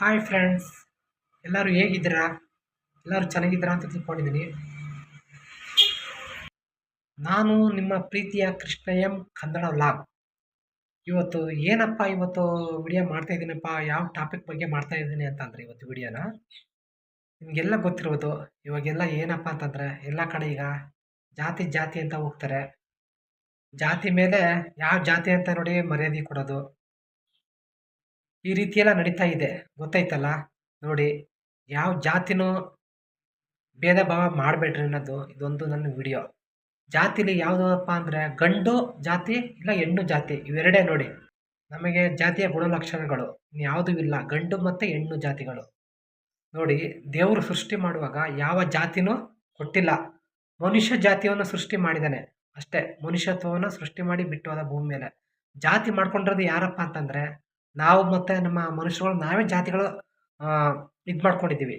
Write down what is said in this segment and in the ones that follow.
Hi friends ಎಲ್ಲರೂ ಹೇಗಿದ್ದೀರಾ? ಎಲ್ಲರೂ ಚೆನ್ನಾಗಿದ್ದೀರಾ ಅಂತ ತಿಳ್ಕೊಂಡಿದ್ದೀನಿ. ನಾನು ನಿಮ್ಮ ಪ್ರೀತಿಯ ಕೃಷ್ಣ ಎಂ ಕನ್ನಡ ಲಾಗ್ ಇವತ್ತು ಏನಪ್ಪ ಇವತ್ತು ವಿಡಿಯೋ ಮಾಡ್ತಾ ಇದ್ದೀನಪ್ಪ? ಯಾವ ಟಾಪಿಕ್ ಬಗ್ಗೆ ಮಾಡ್ತಾ ಇದ್ದೀನಿ ಅಂತಂದರೆ ಇವತ್ತು ವಿಡಿಯೋನ ನಿಮಗೆಲ್ಲ ಗೊತ್ತಿರ್ಬೋದು ಇವಾಗೆಲ್ಲ ಏನಪ್ಪ ಅಂತಂದರೆ ಎಲ್ಲ ಕಡೆ ಈಗ ಜಾತಿ ಜಾತಿ ಅಂತ ಹೋಗ್ತಾರೆ. ಜಾತಿ ಮೇಲೆ ಯಾವ ಜಾತಿ ಅಂತ ನೋಡಿ ಮರ್ಯಾದೆ ಕೊಡೋದು. ಈ ರೀತಿಯೆಲ್ಲ ನಡೀತಾ ಇದೆ. ಗೊತ್ತಾಯ್ತಲ್ಲ? ನೋಡಿ, ಯಾವ ಜಾತಿನೂ ಭೇದ ಭಾವ ಮಾಡಬೇಡ್ರಿ ಅನ್ನೋದು ಇದೊಂದು ನನ್ನ ವಿಡಿಯೋ. ಜಾತಿಲಿ ಯಾವುದಪ್ಪ ಅಂದರೆ ಗಂಡು ಜಾತಿ ಇಲ್ಲ ಹೆಣ್ಣು ಜಾತಿ ಇವೆರಡೇ ನೋಡಿ. ನಮಗೆ ಜಾತಿಯ ಗುಣಲಕ್ಷಣಗಳು ಯಾವುದೂ ಇಲ್ಲ. ಗಂಡು ಮತ್ತು ಹೆಣ್ಣು ಜಾತಿಗಳು. ನೋಡಿ, ದೇವರು ಸೃಷ್ಟಿ ಮಾಡುವಾಗ ಯಾವ ಜಾತಿನೂ ಕೊಟ್ಟಿಲ್ಲ. ಮನುಷ್ಯ ಜಾತಿಯನ್ನು ಸೃಷ್ಟಿ ಮಾಡಿದ್ದಾನೆ ಅಷ್ಟೇ ಮನುಷ್ಯತ್ವವನ್ನು ಸೃಷ್ಟಿ ಮಾಡಿ ಬಿಟ್ಟು ಹೋದ ಭೂಮಿ ಮೇಲೆ. ಜಾತಿ ಮಾಡ್ಕೊಂಡಿರೋದು ಯಾರಪ್ಪ ಅಂತಂದರೆ ನಾವು ಮತ್ತು ನಮ್ಮ ಮನುಷ್ಯರುಗಳು ನಾವೇ ಜಾತಿಗಳು ಇದು ಮಾಡ್ಕೊಂಡಿದ್ದೀವಿ.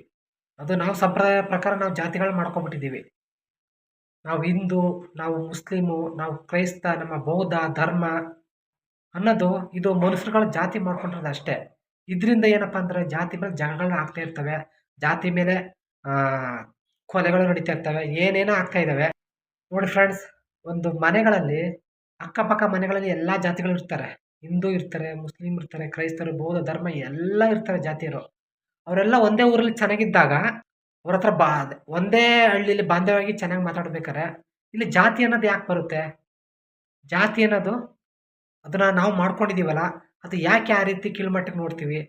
ಅದು ನಾವು ಸಂಪ್ರದಾಯ ಪ್ರಕಾರ ನಾವು ಜಾತಿಗಳು ಮಾಡ್ಕೊಂಬಿಟ್ಟಿದ್ದೀವಿ. ನಾವು ಹಿಂದೂ, ನಾವು ಮುಸ್ಲಿಮು, ನಾವು ಕ್ರೈಸ್ತ, ನಮ್ಮ ಬೌದ್ಧ, ಧರ್ಮ ಅನ್ನೋದು ಇದು ಮನುಷ್ಯರುಗಳ ಜಾತಿ ಮಾಡ್ಕೊಂಡಿರೋದು ಅಷ್ಟೇ. ಇದರಿಂದ ಏನಪ್ಪ ಅಂದರೆ ಜಾತಿ ಮೇಲೆ ಜಗಳಗಳು ಆಗ್ತಾ ಇರ್ತವೆ. ಜಾತಿ ಮೇಲೆ ಕೊಲೆಗಳು ನಡೀತಾ ಇರ್ತವೆ. ಏನೇನೋ ಆಗ್ತಾ ಇದ್ದಾವೆ ನೋಡಿ ಫ್ರೆಂಡ್ಸ್ ಒಂದು ಮನೆಗಳಲ್ಲಿ, ಅಕ್ಕಪಕ್ಕ ಮನೆಗಳಲ್ಲಿ ಎಲ್ಲ ಜಾತಿಗಳು ಇರ್ತಾರೆ. ಹಿಂದೂ ಇರ್ತಾರೆ ಮುಸ್ಲಿಮ್ ಇರ್ತಾರೆ, ಕ್ರೈಸ್ತರು, ಬೌದ್ಧ ಧರ್ಮ ಎಲ್ಲ ಇರ್ತಾರೆ ಜಾತಿಯರು. ಅವರೆಲ್ಲ ಒಂದೇ ಊರಲ್ಲಿ ಚೆನ್ನಾಗಿದ್ದಾಗ ಅವ್ರ ಹತ್ರ ಬಾ, ಒಂದೇ ಹಳ್ಳಿಲಿ ಬಾಂಧವ್ಯವಾಗಿ ಚೆನ್ನಾಗಿ ಮಾತಾಡ್ಬೇಕಾರೆ ಇಲ್ಲಿ ಜಾತಿ ಅನ್ನೋದು ಯಾಕೆ ಬರುತ್ತೆ? ಜಾತಿ ಅನ್ನೋದು ಅದನ್ನ ನಾವು ಮಾಡ್ಕೊಂಡಿದ್ದೀವಲ್ಲ ಅದು ಯಾಕೆ ಆ ರೀತಿ ಕೀಳ್ಮಟ್ಟಿಗೆ ನೋಡ್ತೀವಿ?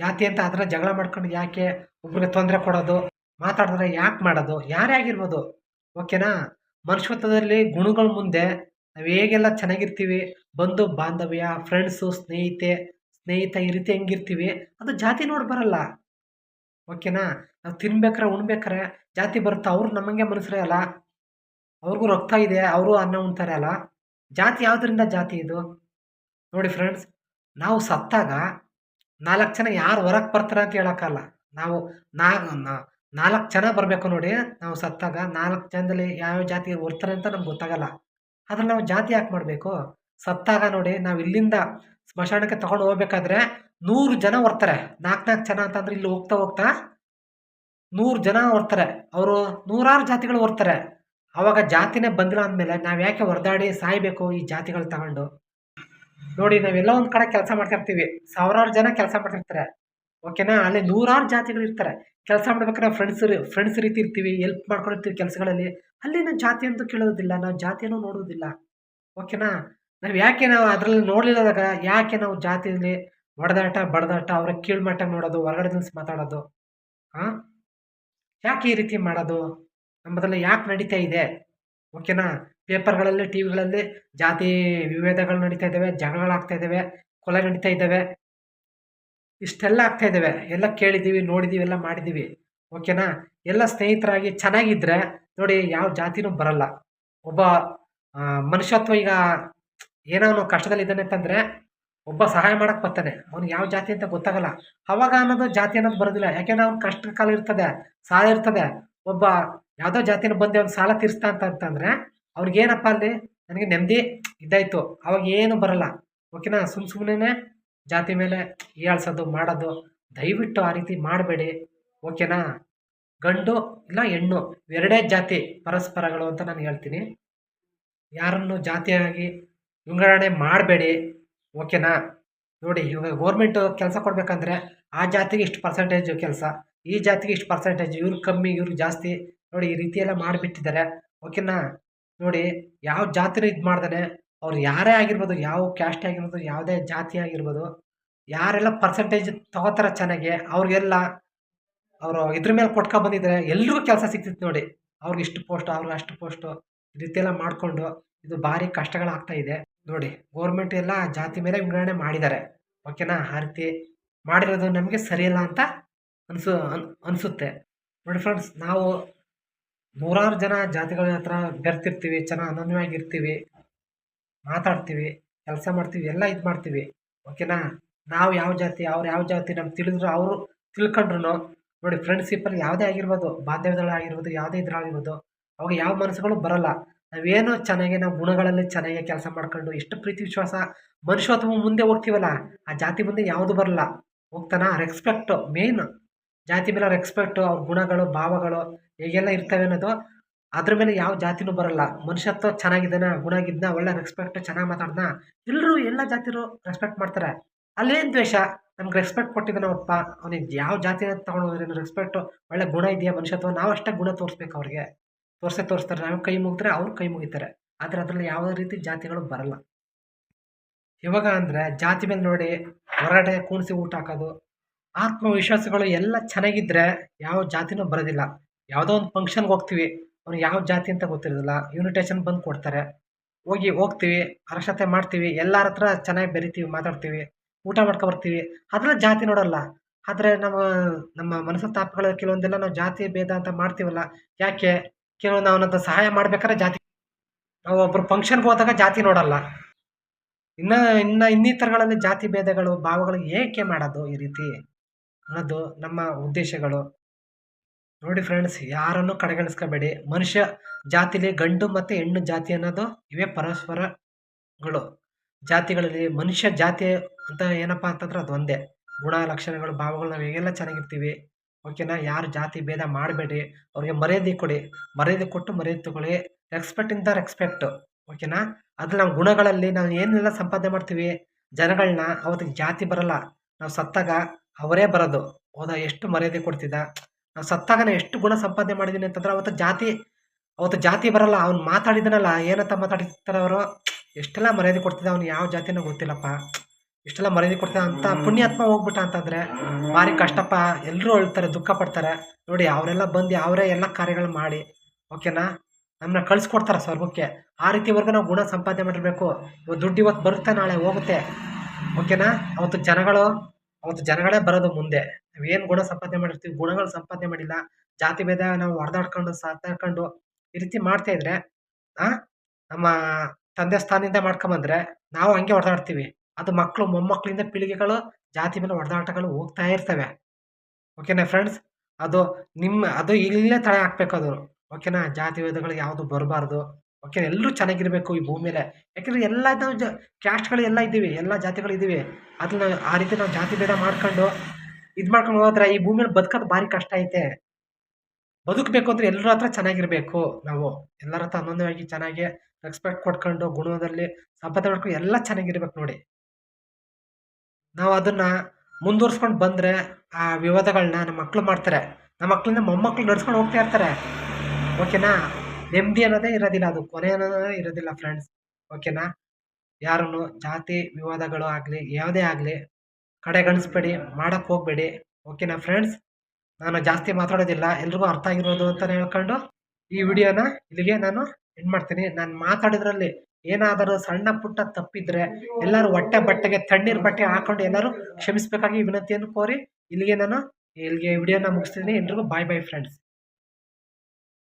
ಜಾತಿ ಅಂತ ಅದರ ಜಗಳ ಮಾಡ್ಕೊಂಡು ಯಾಕೆ ಒಬ್ರಿಗೆ ತೊಂದರೆ ಕೊಡೋದು, ಮಾತಾಡಿದ್ರೆ ಯಾಕೆ ಮಾಡೋದು? ಯಾರೇ ಆಗಿರ್ಬೋದು, ಓಕೆನಾ? ಮನುಷ್ಯತ್ವದಲ್ಲಿ ಗುಣಗಳ ಮುಂದೆ ನಾವು ಹೇಗೆಲ್ಲ ಚೆನ್ನಾಗಿರ್ತೀವಿ? ಬಂಧು ಬಾಂಧವ್ಯ ಫ್ರೆಂಡ್ಸು ಸ್ನೇಹಿತೆ, ಸ್ನೇಹಿತ ಈ ರೀತಿ ಹೆಂಗಿರ್ತೀವಿ? ಅದು ಜಾತಿ ನೋಡಿ ಬರಲ್ಲ. ಓಕೆನಾ? ನಾವು ತಿನ್ಬೇಕಾರೆ, ಉಣ್ಬೇಕಾರೆ, ಜಾತಿ ಬರುತ್ತೆ ಅವ್ರು ನಮಗೆ ಮನಸ್ಸರೇ ಅಲ್ಲ. ಅವ್ರಿಗೂ ರಕ್ತ ಇದೆ, ಅವರು ಅನ್ನ ಉಣ್ತಾರೆ ಅಲ್ಲ. ಜಾತಿ ಯಾವುದರಿಂದ ಜಾತಿ ಇದು? ನೋಡಿ ಫ್ರೆಂಡ್ಸ್ ನಾವು ಸತ್ತಾಗ ನಾಲ್ಕು ಜನ ಯಾರು ಹೊರಗೆ ಬರ್ತಾರೆ ಅಂತ ಹೇಳೋಕ್ಕಲ್ಲ ನಾವು ನಾಲ್ಕು ಜನ ಬರಬೇಕು ನೋಡಿ, ನಾವು ಸತ್ತಾಗ ನಾಲ್ಕು ಜನದಲ್ಲಿ ಯಾವ ಜಾತಿ ಬರ್ತಾರೆ ಅಂತ ನಮ್ಗೆ ಗೊತ್ತಾಗಲ್ಲ. ಆದ್ರೆ ನಾವು ಜಾತಿ ಯಾಕೆ ಮಾಡಬೇಕು? ಸತ್ತಾಗ ನೋಡಿ ನಾವು ಇಲ್ಲಿಂದ ಸ್ಮಶಾನಕ್ಕೆ ತಗೊಂಡು ಹೋಗ್ಬೇಕಾದ್ರೆ ನೂರು ಜನ ಬರ್ತಾರೆ ನಾಲ್ಕು ನಾಲ್ಕು ಜನ ಅಂತಂದ್ರೆ ಇಲ್ಲಿ ಹೋಗ್ತಾ ಹೋಗ್ತಾ ನೂರು ಜನ ಬರ್ತಾರೆ ಅವರು ನೂರಾರು ಜಾತಿಗಳು ಬರ್ತಾರೆ ಆವಾಗ ಜಾತಿನೇ ಬಂದಿಲ್ಲ ಅಂದಮೇಲೆ ನಾವು ಯಾಕೆ ಹೊರದಾಡಿ ಸಾಯ್ಬೇಕು ಈ ಜಾತಿಗಳು ತಗೊಂಡು? ನೋಡಿ ನಾವೆಲ್ಲ ಒಂದು ಕಡೆ ಕೆಲಸ ಮಾಡ್ತಿರ್ತೀವಿ. ಸಾವಿರಾರು ಜನ ಕೆಲಸ ಮಾಡ್ತಿರ್ತಾರೆ. ಓಕೆನಾ ಅಲ್ಲಿ ನೂರಾರು ಜಾತಿಗಳು ಇರ್ತಾರೆ ಕೆಲಸ ಮಾಡ್ಬೇಕಾದ್ರೆ ಫ್ರೆಂಡ್ಸ್ ಫ್ರೆಂಡ್ಸ್ ರೀತಿ ಇರ್ತೀವಿ. ಎಲ್ಪ್ ಮಾಡ್ಕೊಂಡಿರ್ತೀವಿ ಕೆಲಸಗಳಲ್ಲಿ. ಅಲ್ಲಿ ನಾವು ಜಾತಿ ಅಂತೂ ಕೇಳೋದಿಲ್ಲ, ನಾವು ಜಾತಿಯನ್ನು ನೋಡೋದಿಲ್ಲ. ಓಕೆನಾ? ನಾವು ಯಾಕೆ ನಾವು ಅದರಲ್ಲಿ ನೋಡಲಿಲ್ಲದಾಗ ಯಾಕೆ ನಾವು ಜಾತಿಯಲ್ಲಿ ಹೊಡೆದಾಟ ಬಡದಾಟ, ಅವ್ರ ಕೀಳ್ಮಟ್ಟ ನೋಡೋದು, ಹೊರಗಡೆ ನಿಲ್ಸಿ ಮಾತಾಡೋದು ಹಾಂ ಯಾಕೆ ಈ ರೀತಿ ಮಾಡೋದು? ನಮ್ಮದ್ರಲ್ಲಿ ಯಾಕೆ ನಡೀತಾ ಇದೆ? ಓಕೆನಾ? ಪೇಪರ್ಗಳಲ್ಲಿ ಟಿ ವಿಗಳಲ್ಲಿ ಜಾತಿ ವಿಭೇದಗಳು ನಡೀತಾ ಇದ್ದಾವೆ ಜಗಳಾಗ್ತಾ ಇದ್ದಾವೆ, ಕೊಲೆ ನಡೀತಾ ಇದ್ದಾವೆ. ಇಷ್ಟೆಲ್ಲ ಆಗ್ತಾ ಇದ್ದಾವೆ. ಎಲ್ಲ ಕೇಳಿದ್ದೀವಿ, ನೋಡಿದ್ದೀವಿ, ಎಲ್ಲ ಮಾಡಿದ್ದೀವಿ. ಓಕೆನಾ? ಎಲ್ಲ ಸ್ನೇಹಿತರಾಗಿ ಚೆನ್ನಾಗಿದ್ದರೆ ನೋಡಿ ಯಾವ ಜಾತಿನೂ ಬರಲ್ಲ. ಒಬ್ಬ ಮನುಷ್ಯತ್ವ ಈಗ ಏನೋ ಅವನು ಕಷ್ಟದಲ್ಲಿದ್ದಾನೆ ಅಂತಂದರೆ ಒಬ್ಬ ಸಹಾಯ ಮಾಡಕ್ಕೆ ಬರ್ತಾನೆ. ಅವ್ನಿಗೆ ಯಾವ ಜಾತಿ ಅಂತ ಗೊತ್ತಾಗಲ್ಲ. ಅವಾಗ ಅನ್ನೋದು ಜಾತಿ ಅನ್ನೋದು ಬರೋದಿಲ್ಲ. ಯಾಕೆಂದ್ರೆ ಅವ್ನು ಕಷ್ಟ ಕಾಲ ಇರ್ತದೆ, ಸಾಲ ಇರ್ತದೆ. ಒಬ್ಬ ಯಾವುದೋ ಜಾತಿನ ಬಂದು ಅವ್ನು ಸಾಲ ತೀರಿಸ್ತಾ ಅಂತ ಅಂತಂದರೆ ಅಲ್ಲಿ? ನನಗೆ ನೆಮ್ಮದಿ ಇದ್ದಾಯಿತು. ಅವಾಗ ಏನು ಬರಲ್ಲ. ಓಕೆನಾ? ಸುಮ್ಮ ಸುಮ್ಮನೆ ಜಾತಿ ಮೇಲೆ ಏಳ್ಸೋದು, ಮಾಡೋದು, ದಯವಿಟ್ಟು ಆ ರೀತಿ ಮಾಡಬೇಡಿ. ಓಕೆನಾ? ಗಂಡು ಇಲ್ಲ ಹೆಣ್ಣು, ಎರಡೇ ಜಾತಿ ಪರಸ್ಪರಗಳು ಅಂತ ನಾನು ಹೇಳ್ತೀನಿ. ಯಾರನ್ನು ಜಾತಿಯಾಗಿ ವಿಂಗಡಣೆ ಮಾಡಬೇಡಿ. ಓಕೆನಾ? ನೋಡಿ, ಇವಾಗ ಗೋರ್ಮೆಂಟು ಕೆಲಸ ಕೊಡಬೇಕಂದ್ರೆ ಆ ಜಾತಿಗೆ ಇಷ್ಟು ಪರ್ಸೆಂಟೇಜು ಕೆಲಸ, ಈ ಜಾತಿಗೆ ಇಷ್ಟು ಪರ್ಸೆಂಟೇಜ್ ಇವ್ರಿಗೆ ಕಮ್ಮಿ ಇವ್ರಿಗೆ ಜಾಸ್ತಿ, ನೋಡಿ, ಈ ರೀತಿ ಎಲ್ಲ ಮಾಡಿಬಿಟ್ಟಿದ್ದಾರೆ. ಓಕೆನಾ? ನೋಡಿ, ಯಾವ ಜಾತಿನೂ ಇದು ಮಾಡ್ದಾನೆ, ಅವ್ರು ಯಾರೇ ಆಗಿರ್ಬೋದು, ಯಾವ ಕ್ಯಾಸ್ಟ್ ಆಗಿರ್ಬೋದು, ಯಾವುದೇ ಜಾತಿ ಆಗಿರ್ಬೋದು, ಯಾರೆಲ್ಲ ಪರ್ಸೆಂಟೇಜ್ ತಗೋತಾರೆ ಚೆನ್ನಾಗಿ, ಅವ್ರಿಗೆಲ್ಲ ಅವರು ಇದ್ರ ಮೇಲೆ ಕೊಟ್ಕೊ ಬಂದಿದ್ದಾರೆ ಎಲ್ರಿಗೂ ಕೆಲಸ ಸಿಗ್ತಿತ್ತು ನೋಡಿ. ಅವ್ರಿಗೆ ಇಷ್ಟು ಪೋಸ್ಟ್ ಅವ್ರಿಗೆ ಅಷ್ಟು ಪೋಸ್ಟು ಈ ರೀತಿ ಎಲ್ಲ ಮಾಡಿಕೊಂಡು ಇದು ಭಾರಿ ಕಷ್ಟಗಳಾಗ್ತಾ ಇದೆ. ನೋಡಿ ಗೋರ್ಮೆಂಟ್ ಎಲ್ಲ ಜಾತಿ ಮೇಲೆ ವಿಂಗಡಣೆ ಮಾಡಿದ್ದಾರೆ. ಓಕೆನಾ ಆ ರೀತಿ ಮಾಡಿರೋದು ನಮಗೆ ಸರಿಯಲ್ಲ ಅಂತ ಅನಿಸು, ಅನ್, ಅನಿಸುತ್ತೆ. ನೋಡಿ ಫ್ರೆಂಡ್ಸ್ ನಾವು ನೂರಾರು ಜನ ಜಾತಿಗಳ ಹತ್ರ ಬೆರ್ತಿರ್ತೀವಿ ಚೆನ್ನಾಗಿ ಅನನ್ಯವಾಗಿರ್ತೀವಿ, ಮಾತಾಡ್ತೀವಿ, ಕೆಲಸ ಮಾಡ್ತೀವಿ, ಎಲ್ಲ ಇದು ಮಾಡ್ತೀವಿ. ಓಕೆನಾ ನಾವು ಯಾವ ಜಾತಿ, ಅವ್ರು ಯಾವ ಜಾತಿ ನಮ್ಗೆ ತಿಳಿದ್ರು ಅವರು ತಿಳ್ಕೊಂಡ್ರು ನೋಡಿ ಫ್ರೆಂಡ್ಶಿಪ್ಪಲ್ಲಿ ಯಾವುದೇ ಆಗಿರ್ಬೋದು ಬಾಂಧವ್ಯದಲ್ಲಾಗಿರ್ಬೋದು ಯಾವುದೇ ಇದ್ರಾಗಿರ್ಬೋದು ಅವಾಗ ಯಾವ ಮನಸ್ಸುಗಳು ಬರಲ್ಲ. ನಾವೇನೋ ಚೆನ್ನಾಗಿ ನಾವು ಗುಣಗಳಲ್ಲಿ ಚೆನ್ನಾಗಿ ಕೆಲಸ ಮಾಡ್ಕೊಂಡು ಎಷ್ಟು ಪ್ರೀತಿ, ವಿಶ್ವಾಸ ಮನುಷ್ಯತ್ವ ಮುಂದೆ ಹೋಗ್ತೀವಲ್ಲ, ಆ ಜಾತಿ ಮುಂದೆ ಯಾವುದು ಬರಲ್ಲ. ಹೋಗ್ತಾನ ರೆಸ್ಪೆಕ್ಟು ಮೇನ್ ಜಾತಿ ಮೇಲೆ ರೆಸ್ಪೆಕ್ಟು ಅವ್ರ ಗುಣಗಳು, ಭಾವಗಳು ಹೇಗೆಲ್ಲ ಇರ್ತವೆ ಅನ್ನೋದು ಅದ್ರ ಮೇಲೆ ಯಾವ ಜಾತಿನೂ ಬರಲ್ಲ. ಮನುಷ್ಯತ್ವ ಚೆನ್ನಾಗಿದ್ದಾನ ಗುಣ ಒಳ್ಳೆ ರೆಸ್ಪೆಕ್ಟ್ ಚೆನ್ನಾಗಿ ಮಾತಾಡ್ದ ಎಲ್ಲರೂ ಎಲ್ಲ ಜಾತಿರು ರೆಸ್ಪೆಕ್ಟ್ ಮಾಡ್ತಾರೆ. ಅಲ್ಲೇನು ದ್ವೇಷ ನಮ್ಗೆ ರೆಸ್ಪೆಕ್ಟ್ ಕೊಟ್ಟಿದ್ದಾನೆ ಅಪ್ಪ ಅವ್ನಿಗೆ ಯಾವ ಜಾತಿ ಹೋದ್ರೆ ರೆಸ್ಪೆಕ್ಟು ಒಳ್ಳೆ ಗುಣ ಇದೆಯಾ ಮನುಷ್ಯತ್ವ ನಾವು ಅಷ್ಟೇ ಗುಣ ತೋರಿಸ್ಬೇಕು ಅವ್ರಿಗೆ. ತೋರಿಸೇ ತೋರಿಸ್ತಾರೆ. ನಾವು ಕೈ ಮುಗಿದ್ರೆ ಅವ್ರು ಕೈ ಮುಗಿತಾರೆ. ಆದರೆ ಅದರಲ್ಲಿ ಯಾವುದೇ ರೀತಿ ಜಾತಿಗಳು ಬರಲ್ಲ. ಇವಾಗ ಅಂದರೆ ಜಾತಿ ಮೇಲೆ ನೋಡಿ ಹೊರಗಡೆ ಕೂಣಿಸಿ ಊಟ ಹಾಕೋದು, ಆತ್ಮವಿಶ್ವಾಸಗಳು ಎಲ್ಲ ಚೆನ್ನಾಗಿದ್ದರೆ ಯಾವ ಜಾತಿನೂ ಬರೋದಿಲ್ಲ. ಯಾವುದೋ ಒಂದು ಫಂಕ್ಷನ್ಗೆ ಹೋಗ್ತೀವಿ, ಅವ್ನಿಗೆ ಯಾವ ಜಾತಿ ಅಂತ ಗೊತ್ತಿರೋದಿಲ್ಲ. ಇನ್ವಿಟೇಷನ್ ಬಂದು ಕೊಡ್ತಾರೆ. ಹೋಗಿ ಹೋಗ್ತೀವಿ ಅರಕ್ಷತೆ ಮಾಡ್ತೀವಿ, ಎಲ್ಲರ ಹತ್ರ ಚೆನ್ನಾಗಿ ಬೆರಿತೀವಿ, ಮಾತಾಡ್ತೀವಿ. ಊಟ ಮಾಡ್ಕೊ ಬರ್ತೀವಿ. ಅದ್ರಲ್ಲಿ ಜಾತಿ ನೋಡಲ್ಲ. ಆದರೆ ನಮ್ಮ ನಮ್ಮ ಮನಸ್ತಾಪಗಳು ಕೆಲವೊಂದೆಲ್ಲ ನಾವು ಜಾತಿ ಭೇದ ಅಂತ ಮಾಡ್ತೀವಲ್ಲ. ಯಾಕೆ? ಕೆಲವೊಂದು ಅವನಂತ ಸಹಾಯ ಮಾಡ್ಬೇಕಾದ್ರೆ ಜಾತಿ. ನಾವು ಒಬ್ಬರು ಫಂಕ್ಷನ್ಗೆ ಹೋದಾಗ ಜಾತಿ ನೋಡಲ್ಲ. ಇನ್ನು ಇನ್ನು ಇನ್ನಿತರಗಳಲ್ಲಿ ಜಾತಿ ಭೇದಗಳು, ಭಾವಗಳು ಏಕೆ ಮಾಡೋದು ಈ ರೀತಿ ಅನ್ನೋದು ನಮ್ಮ ಉದ್ದೇಶಗಳು. ನೋಡಿ ಫ್ರೆಂಡ್ಸ್ ಯಾರನ್ನು ಕಡೆಗಣಿಸ್ಕೋಬೇಡಿ. ಮನುಷ್ಯ ಜಾತಿಲಿ ಗಂಡು ಮತ್ತು ಹೆಣ್ಣು ಜಾತಿ ಅನ್ನೋದು ಇವೇ ಪರಸ್ಪರಗಳು. ಜಾತಿಗಳಲ್ಲಿ ಮನುಷ್ಯ ಜಾತಿ ಅಂತ ಏನಪ್ಪ ಅಂತಂದ್ರೆ ಅದು ಒಂದೇ. ಗುಣ ಲಕ್ಷಣಗಳು ಭಾವಗಳು ನಾವು ಹೇಗೆಲ್ಲ ಚೆನ್ನಾಗಿರ್ತೀವಿ, ಓಕೆನಾ? ಯಾರು ಜಾತಿ ಭೇದ ಮಾಡಬೇಡಿ, ಅವ್ರಿಗೆ ಮರ್ಯಾದೆ ಕೊಡಿ. ಮರ್ಯಾದೆ ಕೊಟ್ಟು ಮರ್ಯಾದೆ ತಗೊಳ್ಳಿ. ರೆಸ್ಪೆಕ್ಟ್ ಇಂದ ರೆಸ್ಪೆಕ್ಟು ಓಕೆನಾ? ಅದು ನಮ್ಮ ಗುಣಗಳಲ್ಲಿ ನಾವು ಏನೆಲ್ಲ ಸಂಪಾದನೆ ಮಾಡ್ತೀವಿ? ಜನಗಳನ್ನ ಅವತ್ತಿಗೆ ಜಾತಿ ಬರಲ್ಲ. ನಾವು ಸತ್ತಾಗ ಅವರೇ ಬರೋದು. ಹೋದ ಎಷ್ಟು ಮರ್ಯಾದೆ ಕೊಡ್ತಿದ್ದ? ನಾವು ಸತ್ತಾಗ ಎಷ್ಟು ಗುಣ ಸಂಪಾದನೆ ಮಾಡಿದ್ದೀನಿ ಅಂತಂದ್ರೆ ಅವತ್ತು ಜಾತಿ ಅವತ್ತು ಜಾತಿ ಬರಲ್ಲ. ಅವ್ನು ಮಾತಾಡಿದನಲ್ಲ. ಏನಂತ ಮಾತಾಡಿರ್ತಾರೆ ಅವರು ಎಷ್ಟೆಲ್ಲ ಮರ್ಯಾದೆ ಕೊಡ್ತಿದ್ದ ಅವ್ನು ಯಾವ ಜಾತಿನೋ ಗೊತ್ತಿಲ್ಲಪ್ಪ. ಇಷ್ಟೆಲ್ಲ ಮರ್ಯಾದೆ ಕೊಡ್ತಿದ್ದ ಅಂತ ಪುಣ್ಯಾತ್ಮ ಹೋಗ್ಬಿಟ್ಟ ಅಂತಂದರೆ ಭಾರಿ ಕಷ್ಟಪ್ಪ. ಎಲ್ಲರೂ ಅಳ್ತಾರೆ, ದುಃಖ ಪಡ್ತಾರೆ. ನೋಡಿ, ಅವರೆಲ್ಲ ಬಂದು ಅವರೇ ಎಲ್ಲ ಕಾರ್ಯಗಳು ಮಾಡಿ ಓಕೆನಾ ನಮ್ಮನ್ನ ಕಳಿಸ್ಕೊಡ್ತಾರೆ ಸ್ವರ್ಗಕ್ಕೆ. ಆ ರೀತಿವರೆಗೂ ನಾವು ಗುಣ ಸಂಪಾದನೆ ಮಾಡಿರಬೇಕು. ಇವತ್ತು ದುಡ್ಡು ಇವತ್ತು ಬರುತ್ತೆ, ನಾಳೆ ಹೋಗುತ್ತೆ. ಓಕೆನಾ ಅವತ್ತು ಜನಗಳು, ಅವತ್ತು ಜನಗಳೇ ಬರೋದು ಮುಂದೆ. ನಾವೇನು ಗುಣ ಸಂಪಾದನೆ ಮಾಡಿರ್ತೀವಿ, ಗುಣಗಳು ಸಂಪಾದನೆ ಮಾಡಿಲ್ಲ. ಜಾತಿ ಭೇದ ನಾವು ಹೊಡೆದಾಡ್ಕೊಂಡು ಸಾತಾಡ್ಕೊಂಡು ಈ ರೀತಿ ಮಾಡ್ತಾ ಇದ್ರೆ ನಮ್ಮ ತಂದೆ ಸ್ಥಾನದಿಂದ ಮಾಡ್ಕೊಂಬಂದ್ರೆ ನಾವು ಹಂಗೆ ಹೊಡೆದಾಡ್ತೀವಿ ಅದು ಮಕ್ಕಳು, ಮೊಮ್ಮಕ್ಕಳಿಂದ ಪೀಳಿಗೆಗಳು, ಜಾತಿ ಮೇಲೆ ಹೊಡೆದಾಟಗಳು ಹೋಗ್ತಾ ಇರ್ತವೆ. ಓಕೆನಾ ಫ್ರೆಂಡ್ಸ್ ಅದು ನಿಮ್ಮ, ಅದು ಇಲ್ಲೇ ತಡೆ ಹಾಕ್ಬೇಕು ಅದು. ಓಕೆನಾ ಜಾತಿ ವೇದಗಳು ಯಾವುದು ಬರಬಾರ್ದು. ಓಕೆ ಎಲ್ಲರೂ ಚೆನ್ನಾಗಿರಬೇಕು ಈ ಭೂಮಿ ಮೇಲೆ. ಯಾಕೆಂದರೆ ಎಲ್ಲ ನಾವು ಜ ಕ್ಯಾಸ್ಟ್ಗಳು ಎಲ್ಲ ಇದ್ದೀವಿ. ಎಲ್ಲ ಜಾತಿಗಳು ಇದ್ದೀವಿ. ಅದನ್ನ ಆ ರೀತಿ ನಾವು ಜಾತಿ ಭೇದ ಮಾಡ್ಕೊಂಡು ಇದು ಮಾಡ್ಕೊಂಡು ಹೋದ್ರೆ ಈ ಭೂಮಿಯಲ್ಲಿ ಬದುಕೋದು ಭಾರಿ ಕಷ್ಟ ಐತೆ. ಬದುಕಬೇಕು ಅಂದರೆ ಎಲ್ಲರ ಹತ್ರ ಚೆನ್ನಾಗಿರಬೇಕು ನಾವು. ಎಲ್ಲರ ಹತ್ರ ಅನ್ನೊಂದವಾಗಿ ಚೆನ್ನಾಗಿ ರೆಸ್ಪೆಕ್ಟ್ ಕೊಟ್ಕೊಂಡು ಗುಣದಲ್ಲಿ ಸಂಪಾದನೆ ಮಾಡ್ಕೊಂಡು ಎಲ್ಲ ಚೆನ್ನಾಗಿರ್ಬೇಕು ನೋಡಿ. ನಾವು ಅದನ್ನ ಮುಂದುವರ್ಸ್ಕೊಂಡು ಬಂದರೆ ಆ ವಿವಾದಗಳನ್ನ ನಮ್ಮ ಮಕ್ಕಳು ಮಾಡ್ತಾರೆ. ನಮ್ಮ ಮಕ್ಕಳನ್ನ ಮೊಮ್ಮಕ್ಕಳು ನಡ್ಸ್ಕೊಂಡು ಹೋಗ್ತಾ ಇರ್ತಾರೆ. ಓಕೆನಾ? ನೆಮ್ಮದಿ ಅನ್ನೋದೇ ಇರೋದಿಲ್ಲ ಅದು. ಕೊನೆ ಅನ್ನೋದೇ ಇರೋದಿಲ್ಲ ಫ್ರೆಂಡ್ಸ್ ಓಕೆನಾ? ಯಾರನ್ನು ಜಾತಿ ವಿವಾದಗಳು ಆಗಲಿ, ಯಾವುದೇ ಆಗಲಿ ಕಡೆಗಣಿಸ್ಬೇಡಿ ಮಾಡೋಕ್ಕೆ ಹೋಗಬೇಡಿ. ಓಕೆನಾ ಫ್ರೆಂಡ್ಸ್ ನಾನು ಜಾಸ್ತಿ ಮಾತಾಡೋದಿಲ್ಲ, ಎಲ್ರಿಗೂ ಅರ್ಥ ಆಗಿರೋದು ಅಂತ ಹೇಳ್ಕೊಂಡು ಈ ವಿಡಿಯೋನ ಇಲ್ಲಿಗೆ ನಾನು ಎಂಡ್ ಮಾಡ್ತೀನಿ. ನಾನು ಮಾತಾಡಿದ್ರಲ್ಲಿ ಏನಾದರೂ ಸಣ್ಣ ಪುಟ್ಟ ತಪ್ಪಿದ್ರೆ ಎಲ್ಲರೂ ಹೊಟ್ಟೆ ಬಟ್ಟೆಗೆ ತಣ್ಣೀರು ಬಟ್ಟೆ ಹಾಕೊಂಡು ಎಲ್ಲರೂ ಕ್ಷಮಿಸಬೇಕಾಗಿ ವಿನಂತಿಯನ್ನು ಕೋರಿ ಇಲ್ಲಿಗೆ ನಾನು ಇಲ್ಲಿಗೆ ವಿಡಿಯೋನ ಮುಗಿಸ್ತೀನಿ. ಎಲ್ರಿಗೂ ಬಾಯ್ ಬಾಯ್ ಫ್ರೆಂಡ್ಸ್